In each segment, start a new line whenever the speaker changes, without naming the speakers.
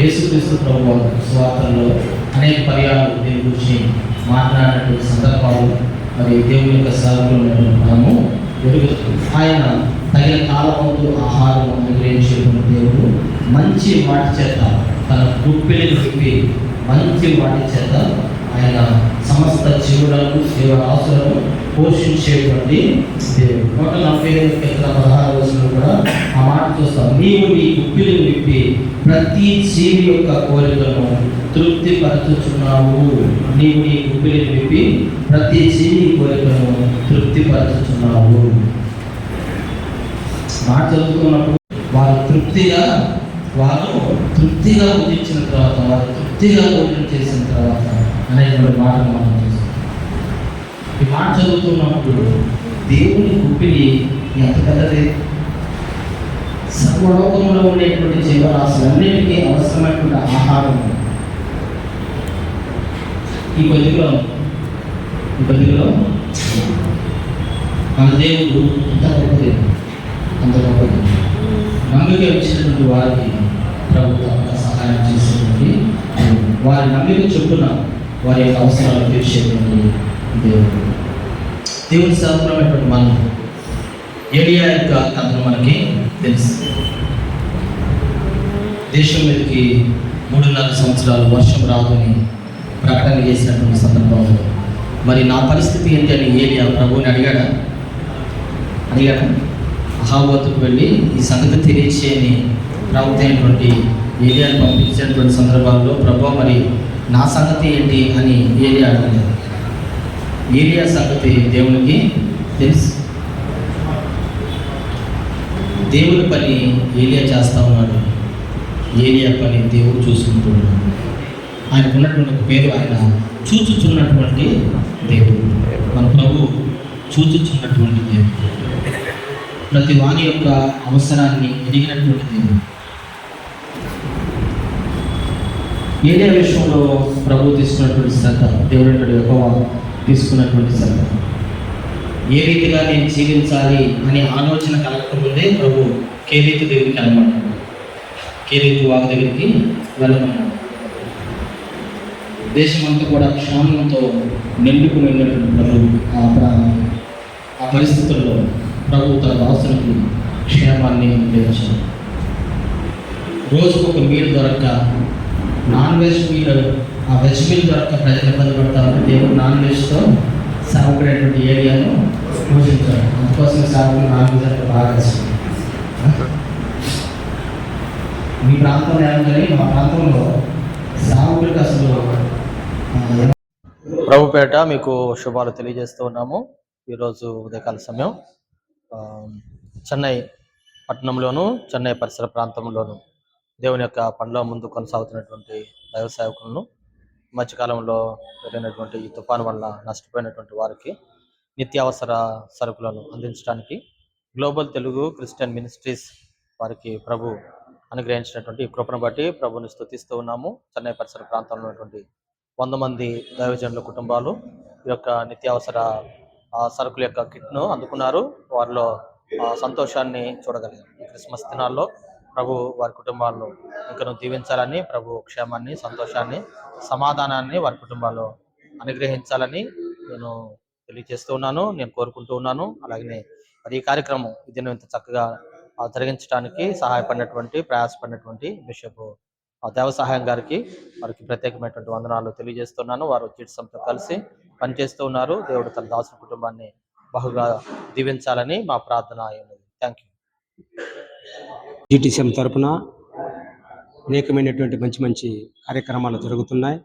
యేసుక్రీస్తు ప్రభు స్వార్థంలో అనేక పర్యాలు దీని గురించి మాట్లాడినటువంటి సందర్భాలు మరి దేవుని యొక్క సేవకులు మనము ఆయన తగిన కాలమందు ఆహారం అనుగ్రహించేటువంటి దేవుడు మంచి వాటి చేత తన గుప్పిని విప్పి మంచి వాటి చేత ఆయన సమస్త జీవులను జీవరాశులను పోషించేటువంటి దేవుడు. నూట నలభై ఐదు కీర్తన పదహారు రోజులు కూడా ఆ మాట చూస్తాం. నీవు నీ గుప్పిని విప్పి ప్రతి జీవి యొక్క కోరికను తృప్తి పరచుచున్నావు నీవు నీ గుప్పిలి విప్పి ప్రతి జీవి కోరికను తృప్తి పరచుచున్నావు మాట చదువుతున్నప్పుడు వారు తృప్తిగా వారు తృప్తిగా పూజించిన తర్వాత వారు తృప్తిగా భోజనం చేసిన తర్వాత అనేటువంటి మాట మనం చూస్తాం. ఈ మాట చదువుతున్నప్పుడు దేవుని గుప్పిని ఎంత పెద్దది సర్వలోకంలో ఉండేటువంటి జీవరాశులన్నిటికీ అవసరమైనటువంటి ఆహారం ఈ పదిలో ఈ కొద్దిలో మన దేవుడు ఎంత గొప్పది? అంత గొప్పది. నమ్మిక వచ్చినటువంటి వారికి ప్రభుత్వం సహాయం చేసేటువంటి వారి నమ్మిక చొప్పున వారి యొక్క అవసరాలు తీర్చేటువంటి దేవుడు. దేవుని శాస్త్రమైనటువంటి మనం ఏలియా యొక్క కథను మనకి తెలుసు. దేశం మీదకి మూడున్నర సంవత్సరాలు వర్షం రాదని ప్రకటన చేసినటువంటి సందర్భంలో మరి నా పరిస్థితి ఏంటి అని ఏలియా ప్రభువుని అడిగాడా? అడిగాడా? అహాబోతుకు వెళ్ళి ఈ సంగతి తెలియచేయని ప్రవక్త అయినటువంటి పంపించినటువంటి సందర్భాల్లో ప్రభు మరి నా సంగతి ఏంటి? అని ఏలియా అడగలేదు ఏలియా సంగతి దేవునికి తెలుసు. దేవుని పని ఏలియా చేస్తా ఉన్నాడు. ఏలియా పని దేవుడు చూసుకుంటున్నాడు ఆయనకు ఉన్నటువంటి పేరు ఆయన చూచుచున్నటువంటి దేవుడు. మన ప్రభు చూచుచున్నటువంటి దేవుడు. ప్రతి వాని యొక్క అవసరాన్ని ఎదిగినటువంటి దేవుడు. ఏలియా విషయంలో ప్రభు తీసుకున్నటువంటి శ్రద్ధ దేవుడు యొక్క తీసుకున్నటువంటి శ్రద్ధ. ఏ రీతిగా నేను జీవించాలి అనే ఆలోచన కలగకముందే ప్రభు కేరీతు దేవుడికి అనమన్నాడు కేరీతు వాగు దగ్గరికి వెళ్ళమన్నాడు దేశమంతా కూడా క్షామంతో నిండుకుని ఉన్నటువంటి ప్రభు ఆ ఆ పరిస్థితుల్లో ప్రభు తన దాసులకు క్షేమాన్ని అందించాడు. రోజుకు ఒక మీల్ దొరక్క నాన్ వెజ్ మీల్ ఆ వెజ్ మీల్ దొరక్క ప్రజలు ఇబ్బంది పడతారు దేవుడు నాన్ వెజ్తో సాగుకునేటువంటి ఏరియాను పోషించాడు అందుకోసం సాగుకు నాన్ వెజ్ బాగా మీ ప్రాంతంలో ఏమంటే మా ప్రాంతంలో సాగుకులకు అసలు
ప్రభుపేట మీకు శుభాలు తెలియజేస్తూ ఉన్నాము. ఈరోజు ఉదయకాల సమయం. చెన్నై పట్టణంలోను చెన్నై పరిసర ప్రాంతంలోను దేవుని యొక్క పనిలో ముందు కొనసాగుతున్నటువంటి దైవ సేవకులను మధ్యకాలంలో జరిగినటువంటి ఈ తుఫాను వల్ల నష్టపోయినటువంటి వారికి నిత్యావసర సరుకులను అందించడానికి గ్లోబల్ తెలుగు క్రిస్టియన్ మినిస్ట్రీస్ వారికి ప్రభు అనుగ్రహించినటువంటి కృపను బట్టి ప్రభుని స్థుతిస్తూ ఉన్నాము. చెన్నై పరిసర ప్రాంతంలో ఉన్నటువంటి వంద మంది దైవజనుల కుటుంబాలు ఈ యొక్క నిత్యావసర ఆ, సరుకుల యొక్క కిట్ను అందుకున్నారు. వారిలో సంతోషాన్ని చూడగలిగాం ఈ క్రిస్మస్ దినాల్లో. ప్రభు వారి కుటుంబాల్లో ఇంకను దీవించాలని ప్రభు క్షేమాన్ని సంతోషాన్ని సమాధానాన్ని వారి కుటుంబాల్లో అనుగ్రహించాలని నేను తెలియజేస్తూ ఉన్నాను నేను కోరుకుంటూ ఉన్నాను. అలాగనే మరి ఈ కార్యక్రమం విద్యను ఇంత చక్కగా ఆ, జరిగించడానికి సహాయపడినటువంటి ప్రయాసపడినటువంటి బిషప్ దేవ సహాయం గారికి వారికి ప్రత్యేకమైనటువంటి వందనాలు తెలియజేస్తున్నాను. వారు జీడిసంతో కలిసి పనిచేస్తూ ఉన్నారు. దేవుడు తన దాసుని కుటుంబాన్ని బహుగా దీవించాలని మా ప్రార్థన అయినది. థ్యాంక్ యూ
జీటీసీఎం తరఫున అనేకమైనటువంటి మంచి మంచి కార్యక్రమాలు జరుగుతున్నాయి.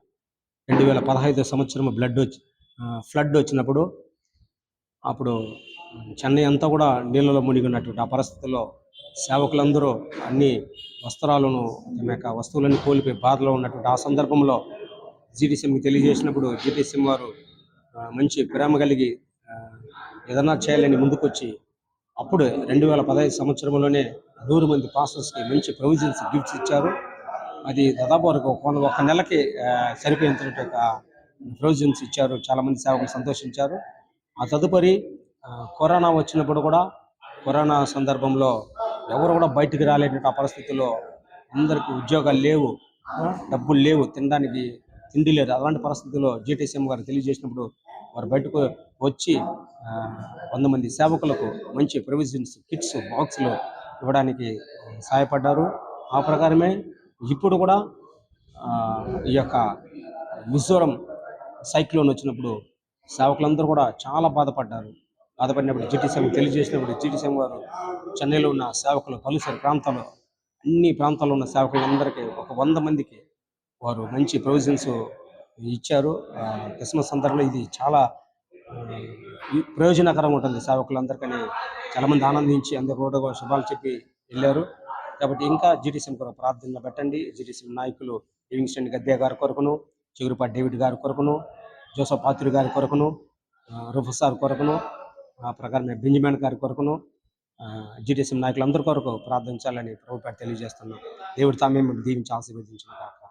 రెండు వేల పదహైదు సంవత్సరం బ్లడ్ వచ్చి ఫ్లడ్ వచ్చినప్పుడు అప్పుడు చెన్నై అంతా కూడా నీళ్ళలో మునిగి ఉన్నటువంటి ఆ పరిస్థితుల్లో సేవకులందరూ అన్ని వస్త్రాలను తమ యొక్క వస్తువులను కోల్పోయి బాధలో ఉన్నటువంటి ఆ సందర్భంలో జీటీసీఎంకి తెలియజేసినప్పుడు జీటీసీఎం వారు మంచి ప్రేమ కలిగి ఏదన్నా ఏదైనా చేయాలని ముందుకొచ్చి అప్పుడు రెండు వేల పదహైదు సంవత్సరంలోనే నూరు మంది పాస్టర్స్కి మంచి ప్రొవిజన్స్ గిఫ్ట్స్ ఇచ్చారు. అది దాదాపు వరకు ఒక ఒక నెలకి ఆ, సరిపోయేంత ఒక ప్రొవిజన్స్ ఇచ్చారు. చాలామంది సేవకులు సంతోషించారు. ఆ తదుపరి కరోనా వచ్చినప్పుడు కూడా కరోనా సందర్భంలో ఎవరు కూడా బయటికి రాలేటువంటి ఆ పరిస్థితుల్లో అందరికీ ఉద్యోగాలు లేవు. డబ్బులు లేవు. తినడానికి తిండి లేదు. అలాంటి పరిస్థితుల్లో జీటీసీఎం గారు తెలియజేసినప్పుడు వారు బయటకు వచ్చి ఆ, వంద మంది సేవకులకు మంచి ప్రొవిజన్స్ కిట్స్ బాక్సులు ఇవ్వడానికి సహాయపడ్డారు. ఆ ప్రకారమే ఇప్పుడు కూడా ఈ యొక్క మిజోరం సైక్లోన్ వచ్చినప్పుడు సేవకులందరూ కూడా చాలా బాధపడ్డారు. బాధపడినప్పుడు జీటీసీఎం తెలియజేసినప్పుడు జీటీసీఎం వారు చెన్నైలో ఉన్న సేవకులు పలుసరి ప్రాంతాల్లో అన్ని ప్రాంతాల్లో ఉన్న సేవకులందరికీ ఒక వంద మందికి వారు మంచి ప్రొవిజన్స్ ఇచ్చారు. క్రిస్మస్ సందర్భంలో ఇది చాలా ప్రయోజనకరంగా ఉంటుంది సేవకులందరికీ చాలామంది ఆనందించి అందరూ కూడా శుభాలు చెప్పి వెళ్ళారు. కాబట్టి ఇంకా జీటీసీఎం కొరకు ప్రార్థనలు పెట్టండి. జీటీసీఎం నాయకులు లివింగ్స్టన్ గద్దే గారి కొరకును చిగురుపాటి డేవిడ్ గారి కొరకును జోసఫ్ పాత్రి గారి కొరకును ఆ, రూఫస్ సార్ కొరకును ఆ ప్రకారమే బెంజమిన్ గారి కొరకును జీటీసీఎం నాయకులందరి కొరకు ప్రార్థించాలని ప్రభుత్వ తెలియజేస్తున్నాం. దేవుడు తామే దీవించి ఆశీర్వదించిన కాక